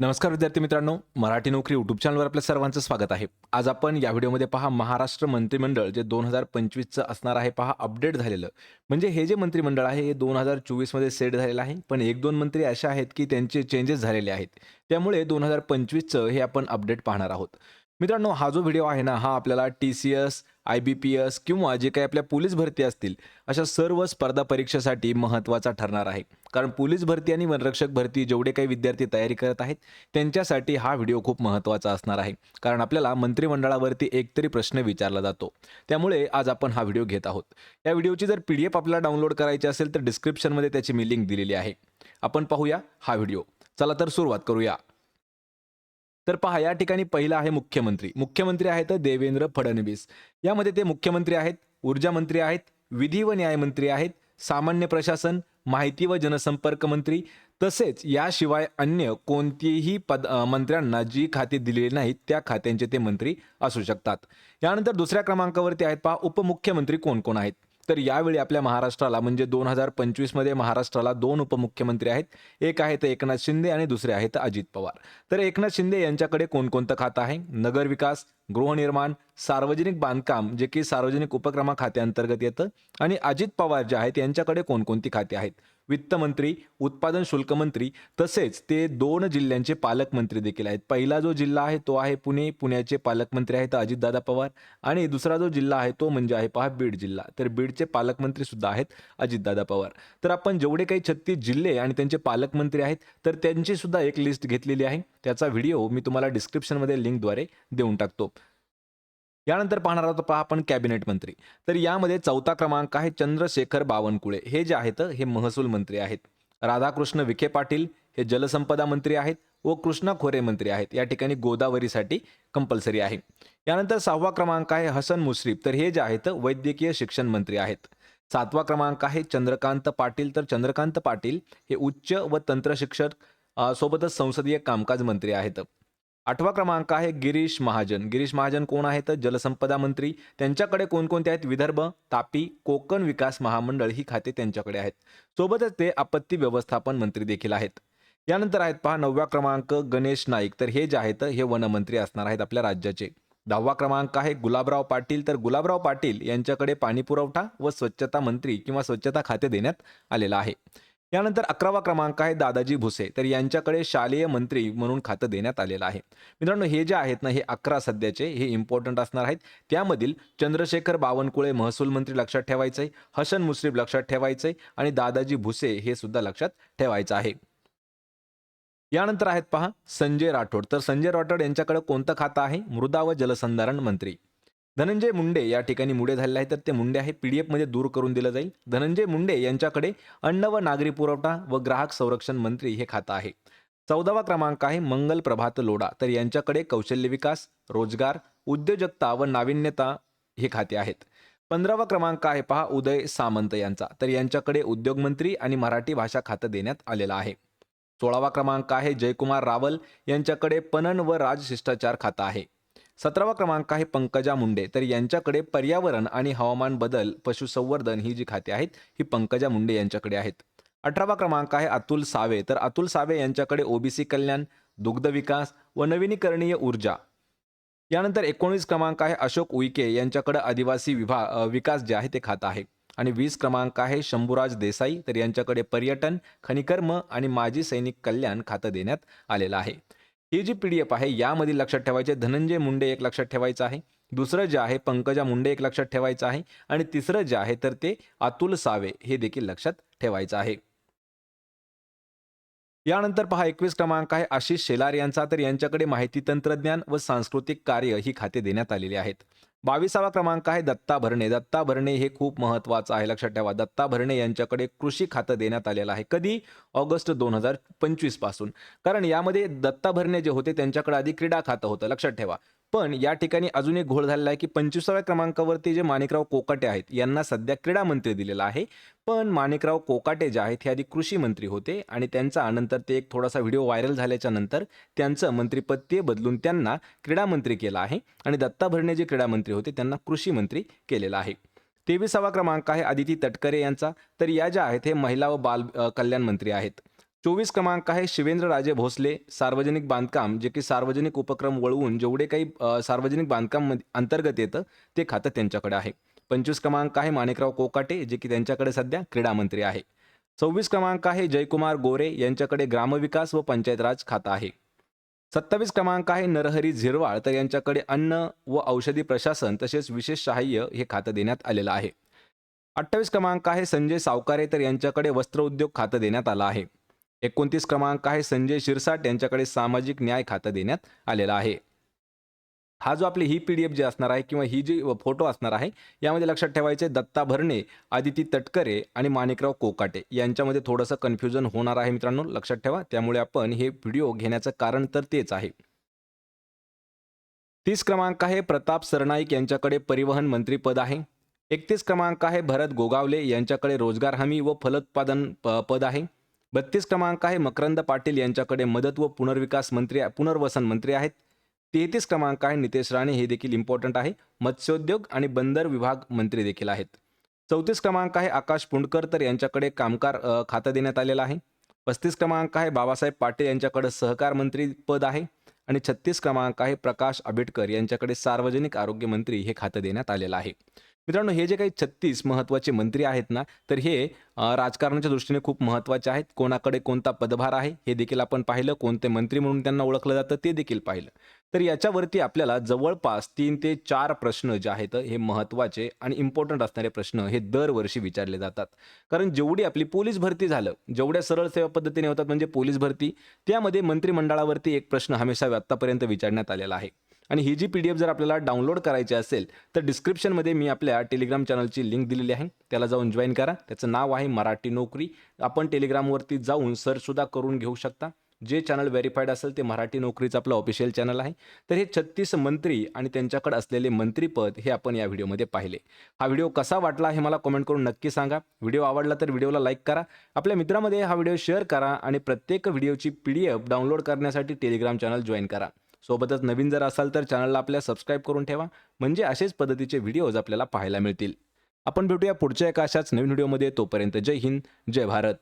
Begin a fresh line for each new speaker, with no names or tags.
नमस्कार विद्यार्थी मित्रांनो मराठी नोकरी यूट्यूब चॅनलवर आपल्या सर्वांचं स्वागत आहे. आज आपण या व्हिडिओमध्ये पहा महाराष्ट्र मंत्रिमंडळ जे दोन हजार पंचवीसचं असणार आहे पहा अपडेट झालेलं. म्हणजे हे जे मंत्रिमंडळ आहे हे दोन हजार चोवीसमध्ये सेट झालेलं आहे पण एक दोन मंत्री असे आहेत की त्यांचे चेंजेस झालेले आहेत. त्यामुळे दोन हजार पंचवीसचं हे आपण अपडेट पाहणार आहोत. मित्रांनो हा जो व्हिडिओ आहे ना हा आपल्याला T C S I B P S किंवा जे काही आपल्या पोलीस भरती असतील अशा सर्व स्पर्धा परीक्षेसाठी महत्त्वाचा ठरणार आहे. कारण पोलीस भरती आणि वनरक्षक भरती जेवढे काही विद्यार्थी तयारी करत आहेत त्यांच्यासाठी हा व्हिडिओ खूप महत्त्वाचा असणार आहे. कारण आपल्याला मंत्रिमंडळावरती एकतरी प्रश्न विचारला जातो. त्यामुळे आज आपण हा व्हिडिओ घेत आहोत. या व्हिडिओची जर पी डी एफ आपल्याला डाउनलोड करायची असेल तर डिस्क्रिप्शनमध्ये त्याची मी लिंक दिलेली आहे. आपण पाहूया हा व्हिडिओ. चला तर सुरुवात करूया. तर पहा या ठिकाणी पहिला आहे मुख्यमंत्री. मुख्यमंत्री आहेत देवेंद्र फडणवीस. यामध्ये ते मुख्यमंत्री आहेत ऊर्जा मंत्री आहेत विधी व न्यायमंत्री आहेत सामान्य प्रशासन माहिती व जनसंपर्क मंत्री. तसेच याशिवाय अन्य कोणतीही पद मंत्र्यांना जी खाती दिलेली नाहीत त्या खात्यांचे ते मंत्री असू शकतात. यानंतर दुसऱ्या क्रमांकावरती आहेत पहा उपमुख्यमंत्री कोण कोण आहेत? तर यावेळी आपल्या महाराष्ट्राला म्हणजे दोन हजार पंचवीसमध्ये महाराष्ट्राला दोन उपमुख्यमंत्री आहेत. एक आहेत एकनाथ शिंदे आणि दुसरे आहेत अजित पवार. तर एकनाथ शिंदे यांच्याकडे कोणकोणतं खातं आहे? नगरविकास गृहनिर्माण सार्वजनिक बांधकाम जे की सार्वजनिक उपक्रमा खात्याअंतर्गत येतं आणि अजित पवार जे आहेत यांच्याकडे कोणकोणती खाती आहेत? वित्तमंत्री उत्पादन शुल्क मंत्री तसेच ते दोन जिल्ह्यांचे पालकमंत्री देखील आहेत. पहिला जो जिल्हा आहे तो आहे पुणे. पुण्याचे पालकमंत्री आहेत अजितदादा पवार. आणि दुसरा जो जिल्हा आहे तो म्हणजे आहे पहा बीड जिल्हा. तर बीडचे पालकमंत्री सुद्धा आहेत अजितदादा पवार. तर आपण जेवढे काही छत्तीस जिल्हे आणि त्यांचे पालकमंत्री आहेत तर त्यांची सुद्धा एक लिस्ट घेतलेली आहे. त्याचा व्हिडिओ मी तुम्हाला डिस्क्रिप्शनमध्ये लिंकद्वारे देऊन टाकतो. यानंतर पाहणार आहोत पहा आपण कॅबिनेट मंत्री. तर यामध्ये चौथा क्रमांक आहे चंद्रशेखर बावनकुळे. हे जे आहेत हे महसूल मंत्री आहेत. राधाकृष्ण विखे पाटील हे जलसंपदा मंत्री आहेत व कृष्णा खोरे मंत्री आहेत. या ठिकाणी गोदावरीसाठी कंपल्सरी आहे. यानंतर सहावा क्रमांक आहे हसन मुश्रीफ. तर हे जे आहेत वैद्यकीय शिक्षण मंत्री आहेत. सातवा क्रमांक आहे चंद्रकांत पाटील. तर चंद्रकांत पाटील हे उच्च व तंत्रशिक्षक सोबतच संसदीय कामकाज मंत्री आहेत. आठवा क्रमांक आहे गिरीश महाजन. गिरीश महाजन कोण आहेत? जलसंपदा मंत्री. त्यांच्याकडे कोणकोणते आहेत? विदर्भ तापी कोकण विकास महामंडळ ही खाते त्यांच्याकडे आहेत. सोबतच ते आपत्ती व्यवस्थापन मंत्री देखील आहेत. यानंतर आहेत पहा नवव्या क्रमांक गणेश नाईक. तर हे जे आहेत हे वनमंत्री असणार आहेत आपल्या राज्याचे. दहावा क्रमांक आहे गुलाबराव पाटील. तर गुलाबराव पाटील यांच्याकडे पाणी पुरवठा व स्वच्छता मंत्री किंवा स्वच्छता खाते देण्यात आलेलं आहे. यानंतर अकरावा क्रमांक आहे दादाजी भुसे. तर यांच्याकडे शालेय मंत्री म्हणून खातं देण्यात आलेलं आहे. मित्रांनो हे जे आहेत ना हे अकरा सध्याचे हे इम्पॉर्टंट असणार आहेत. त्यामधील चंद्रशेखर बावनकुळे महसूल मंत्री लक्षात ठेवायचं आहे हसन मुश्रीफ लक्षात ठेवायचं आहे आणि दादाजी भुसे हे सुद्धा लक्षात ठेवायचं आहे. यानंतर आहेत पहा संजय राठोड. तर संजय राठोड यांच्याकडे कोणतं खातं आहे? मृदा व जलसंधारण मंत्री. धनंजय मुंडे या ठिकाणी मुंडे झालेले आहे तर ते मुंडे आहे पी डी एफमध्ये दूर करून दिलं जाईल. धनंजय मुंडे यांच्याकडे अन्न व नागरी पुरवठा व ग्राहक संरक्षण मंत्री हे खातं आहे. चौदावा क्रमांक आहे मंगल प्रभात लोढा. तर यांच्याकडे कौशल्य विकास रोजगार उद्योजकता व नाविन्यता हे खाते आहेत. पंधरावा क्रमांक आहे पहा उदय सामंत यांचा. तर यांच्याकडे उद्योगमंत्री आणि मराठी भाषा खातं देण्यात आलेलं आहे. सोळावा क्रमांक आहे जयकुमार रावल. यांच्याकडे पणन व राजशिष्टाचार खातं आहे. सतरावा क्रमांक आहे पंकजा मुंडे. तर यांच्याकडे पर्यावरण आणि हवामान बदल पशुसंवर्धन ही जी खाती आहेत ही पंकजा मुंडे यांच्याकडे आहेत. अठरावा क्रमांक आहे अतुल सावे. तर अतुल सावे यांच्याकडे ओबीसी कल्याण दुग्ध विकास व नवीनीकरणीय ऊर्जा. यानंतर एकोणीस क्रमांक आहे अशोक उईके यांच्याकडे आदिवासी विभाग विकास जे आहे ते खातं आहे. आणि वीस क्रमांक आहे शंभूराज देसाई. तर यांच्याकडे पर्यटन खनिकर्म आणि माजी सैनिक कल्याण खातं देण्यात आलेलं आहे. ही जी पी डी एफ आहे यामधील लक्षात ठेवायचे धनंजय मुंडे एक लक्षात ठेवायचं आहे दुसरं जे आहे पंकजा मुंडे एक लक्षात ठेवायचं आहे आणि तिसरं जे आहे तर ते अतुल सावे हे देखील लक्षात ठेवायचं आहे. यानंतर पहा एकवीस क्रमांक आहे आशिष शेलार यांचा तर यांच्याकडे माहिती तंत्रज्ञान व सांस्कृतिक कार्य ही खाते देण्यात आलेली आहेत. बावीसावा क्रमांक आहे दत्ता भरणे. दत्ता भरणे हे खूप महत्त्वाचं आहे. लक्षात ठेवा दत्ता भरणे यांच्याकडे कृषी खातं देण्यात आलेलं आहे. कधी? ऑगस्ट दोन हजार पंचवीसपासून. कारण यामध्ये दत्ता भरणे जे होते त्यांच्याकडे आधी क्रीडा खातं होतं. लक्षात ठेवा. पण या ठिकाणी अजून एक घोळ झालेला आहे की पंचवीसाव्या क्रमांकावरती जे माणिकराव कोकाटे आहेत यांना सध्या क्रीडा मंत्री दिलेला आहे. पण माणिकराव कोकाटे जे आहेत हे आधी कृषी मंत्री होते आणि त्यांचा अनंतर ते एक थोडासा व्हिडिओ व्हायरल झाल्याच्यानंतर त्यांचं मंत्रिपद ते बदलून त्यांना क्रीडा मंत्री केलं आहे आणि दत्ता भरणे जे क्रीडा मंत्री होते त्यांना कृषी मंत्री केलेलं आहे. तेविसावा क्रमांक आहे आदिती तटकरे यांचा. तर या ज्या आहेत हे महिला व बाल कल्याण मंत्री आहेत. चोवीस क्रमांक आहे शिवेंद्रराजे भोसले सार्वजनिक बांधकाम जे की सार्वजनिक उपक्रम वळवून जेवढे काही सार्वजनिक बांधकाम अंतर्गत येतं ते खातं त्यांच्याकडे आहे. पंचवीस क्रमांक आहे माणिकराव कोकाटे जे की त्यांच्याकडे सध्या क्रीडा मंत्री आहे. सव्वीस क्रमांक आहे जयकुमार गोरे यांच्याकडे ग्रामविकास व पंचायत राज खातं आहे. सत्तावीस क्रमांक आहे नरहरी झिरवाळ तर यांच्याकडे अन्न व औषधी प्रशासन तसेच विशेष सहाय्य हे खातं देण्यात आलेलं आहे. अठ्ठावीस क्रमांक आहे संजय सावकारे तर यांच्याकडे वस्त्र उद्योग खातं देण्यात आलं आहे. एकोणतीस क्रमांक आहे संजय शिरसाट यांच्याकडे सामाजिक न्याय खातं देण्यात आलेलं आहे. हा जो आपली ही पी डी एफ जी असणार आहे किंवा ही जी फोटो असणार आहे यामध्ये लक्षात ठेवायचे दत्ता भरणे आदिती तटकरे आणि माणिकराव कोकाटे यांच्यामध्ये थोडंसं कन्फ्युजन होणार आहे मित्रांनो लक्षात ठेवा. त्यामुळे आपण हे व्हिडिओ घेण्याचं कारण तर तेच आहे. तीस क्रमांक आहे प्रताप सरनाईक यांच्याकडे परिवहन मंत्रीपद आहे. एकतीस क्रमांक आहे भरत गोगावले यांच्याकडे रोजगार हमी व फलोत्पादन पद आहे. बत्तीस क्रमांक आहे. मकरंद पाटील यांच्याकडे मदत व पुनर्विकास मंत्री पुनर्वसन मंत्री आहेत. तेहतीस क्रमांक आहे. नितेश राणे हे देखील इम्पॉर्टंट आहे. मत्स्योद्योग आणि बंदर विभाग मंत्री देखील आहेत. चौतीस क्रमांक आहे. आकाश पुंडकर तर यांच्याकडे कामगार खातं देण्यात आलेलं आहे. पस्तीस क्रमांक आहे. बाबासाहेब पाटील यांच्याकडे सहकार मंत्री पद आहे. आणि छत्तीस क्रमांक आहे. प्रकाश आंबेडकर यांच्याकडे सार्वजनिक आरोग्य मंत्री हे खातं देण्यात आलेलं आहे. मित्रांनो हे जे काही छत्तीस महत्त्वाचे मंत्री आहेत ना तर हे राजकारणाच्या दृष्टीने खूप महत्त्वाचे आहेत. कोणाकडे कोणता पदभार आहे हे देखील आपण पाहिलं. कोणते मंत्री म्हणून त्यांना ओळखलं जातं ते देखील पाहिलं. तर याच्यावरती आपल्याला जवळपास तीन ते चार प्रश्न जे आहेत हे महत्त्वाचे आणि इम्पॉर्टंट असणारे प्रश्न हे दरवर्षी विचारले जातात. कारण जेवढी आपली पोलीस भरती झालं जेवढ्या सरळ सेवा पद्धतीने होतात म्हणजे पोलीस भरती त्यामध्ये मंत्रिमंडळावरती एक प्रश्न हमेशा आत्तापर्यंत विचारण्यात आलेला आहे. आणि ही जी पी डी एफ जर आपल्याला डाउनलोड करायची असेल तर डिस्क्रिप्शनमध्ये मी आपल्या टेलिग्राम चॅनलची लिंक दिलेली आहे. त्याला जाऊन जॉईन करा. त्याचं नाव आहे मराठी नोकरी. आपण टेलिग्रामवरती जाऊन सर्चसुद्धा करून घेऊ शकता. जे चॅनल व्हेरीफाईड असेल ते मराठी नोकरीचं आपलं ऑफिशियल चॅनल आहे. तर हे छत्तीस मंत्री आणि त्यांच्याकडे असलेले मंत्रीपद हे आपण या व्हिडिओमध्ये पाहिले. हा व्हिडिओ कसा वाटला हे मला कमेंट करून नक्की सांगा. व्हिडिओ आवडला तर व्हिडिओला लाईक करा. आपल्या मित्रामध्ये हा व्हिडिओ शेअर करा आणि प्रत्येक व्हिडिओची पी डी एफ डाउनलोड करण्यासाठी टेलिग्राम चॅनल जॉईन करा. सोबतच नवीन जर असाल तर चॅनलला आपल्या सबस्क्राईब करून ठेवा. म्हणजे असेच पद्धतीचे व्हिडिओज आपल्याला पाहायला मिळतील. आपण भेटूया पुढच्या एका अशाच नवीन व्हिडिओमध्ये. तोपर्यंत जय हिंद जय भारत.